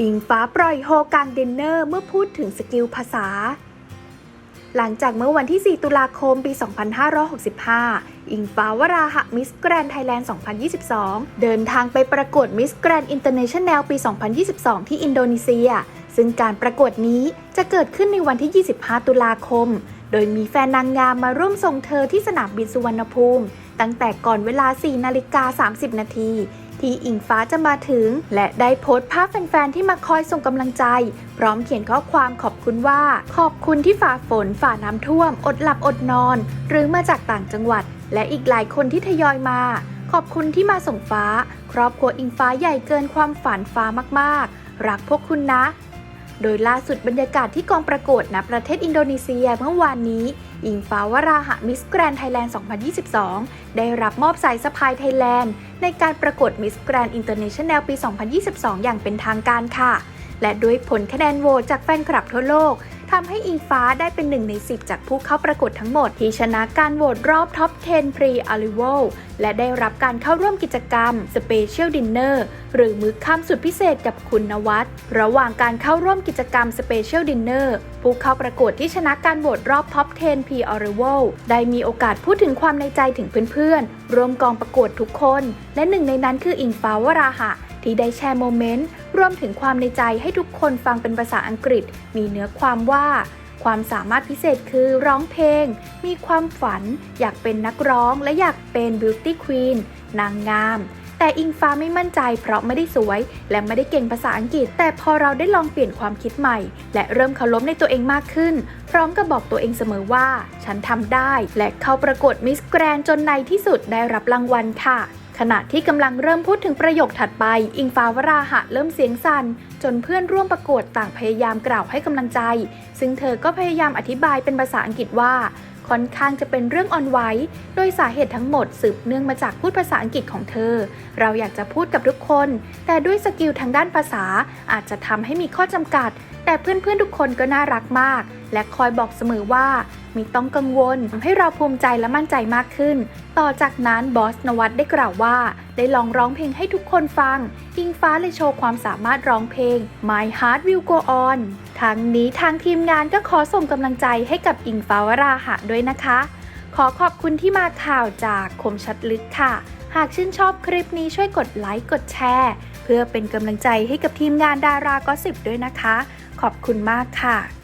อิงฟ้าปล่อยโฮกลางดินเนอร์เมื่อพูดถึงสกิลภาษา หลังจากเมื่อวันที่ 4 ตุลาคม ปี 2565 อิงฟ้าวราหะมิสแกรนไทยแลนด์ 2022 เดินทางไปประกวดมิสแกรนอินเตอร์เนชั่นแนลปี 2022 ที่อินโดนีเซีย ซึ่งการประกวดนี้จะเกิดขึ้นในวันที่ 25 ตุลาคม โดยมีแฟนนางงามมาร่วมส่งเธอที่สนามบินสุวรรณภูมิ ตั้งแต่ก่อนเวลา 4 นาฬิกา 30 นาที ที่อิงฟ้าจะมาถึง และได้โพสต์ภาพแฟนๆ ที่มาคอยส่งกำลังใจ พร้อมเขียนข้อความขอบคุณว่า ขอบคุณที่ฝ่าฝนฝ่าน้ำท่วม อดหลับอดนอน หรือมาจากต่างจังหวัด และอีกหลายคนที่ทยอยมา ขอบคุณที่มาส่งฟ้า ครอบครัวอิงฟ้าใหญ่เกินความฝันฟ้ามากๆ รักพวกคุณนะ โดยล่าสุดบรรยากาศที่กองประกวดณประเทศอินโดนีเซียเมื่อวานนี้ อิงฟ้าวราหะมิสแกรนไทยแลนด์ 2022 ได้รับมอบสายสะพายไทยแลนด์ ในการประกวดมิสแกรนอินเตอร์เนชั่นแนลปี 2022 อย่างเป็นทางการค่ะ และด้วยผลคะแนนโหวตจากแฟนคลับทั่วโลก ทำให้อิงฟ้าได้เป็นหนึ่งใน 10 จากผู้เข้าประกวดทั้งหมด ที่ชนะการโหวตรอบท็อป 10 Pre a r r i v a l และได้รับการเข้าร่วมกิจกรรม Special Dinner หรือมื้อค่ำสุดพิเศษกับคุณนวัดระหว่างการเข้าร่วมกิจกรรม Special Dinner ผู้เข้าประกวดที่ชนะการโหวตรอบท็อป 10 Pre a r r i v a l ได้มีโอกาสพูดถึงความในใจถึงเพื่อนๆรวมกองประกวดทุกคน และหนึ่งในนั้นคืออิงฟ้าวราหะ ที่ได้แชร์โมเมนต์รวมถึงความในใจให้ทุกคนฟังเป็นภาษาอังกฤษ มีเนื้อความว่า ความสามารถพิเศษคือร้องเพลง มีความฝัน อยากเป็นนักร้องและอยากเป็นบิวตี้ควีนนางงามแต่อิงฟ้าไม่มั่นใจเพราะไม่ได้สวย และไม่ได้เก่งภาษาอังกฤษ แต่พอเราได้ลองเปลี่ยนความคิดใหม่ และเริ่มเคารพในตัวเองมากขึ้น พร้อมกับบอกตัวเองเสมอว่า ฉันทำได้ และเข้าประกวดมิสแกรนจนในที่สุดได้รับรางวัลค่ะ ขณะที่กำลังเริ่มพูดถึงประโยคถัดไป อิงฟ้าวราหะเริ่มเสียงสั่น จนเพื่อนร่วมประกวดต่างพยายามกล่าวให้กำลังใจ ซึ่งเธอก็พยายามอธิบายเป็นภาษาอังกฤษว่าค่อนข้างจะเป็นเรื่องอ่อนไหว โดยสาเหตุทั้งหมดสืบเนื่องมาจากพูดภาษาอังกฤษของเธอ เราอยากจะพูดกับทุกคน แต่ด้วยสกิลทางด้านภาษาอาจจะทำให้มีข้อจำกัด แต่เพื่อนๆทุกคนก็น่ารักมาก และคอยบอกเสมอว่า ไม่ต้องกังวลทำให้เราภูมิใจและมั่นใจมากขึ้น ต่อจากนั้นบอสนวัตได้กล่าวว่า ได้ลองร้องเพลงให้ทุกคนฟัง อิงฟ้าเลยโชว์ความสามารถร้องเพลง My Heart Will Go On ทั้งนี้ทางทีมงานก็ขอส่งกำลังใจให้กับอิงฟ้าวราหะด้วยนะคะ ขอขอบคุณที่มาข่าวจากคมชัดลึกค่ะ หากชื่นชอบคลิปนี้ช่วยกดไลค์กดแชร์ เพื่อเป็นกำลังใจให้กับทีมงานดารากอสิบด้วยนะคะ ขอบคุณมากค่ะ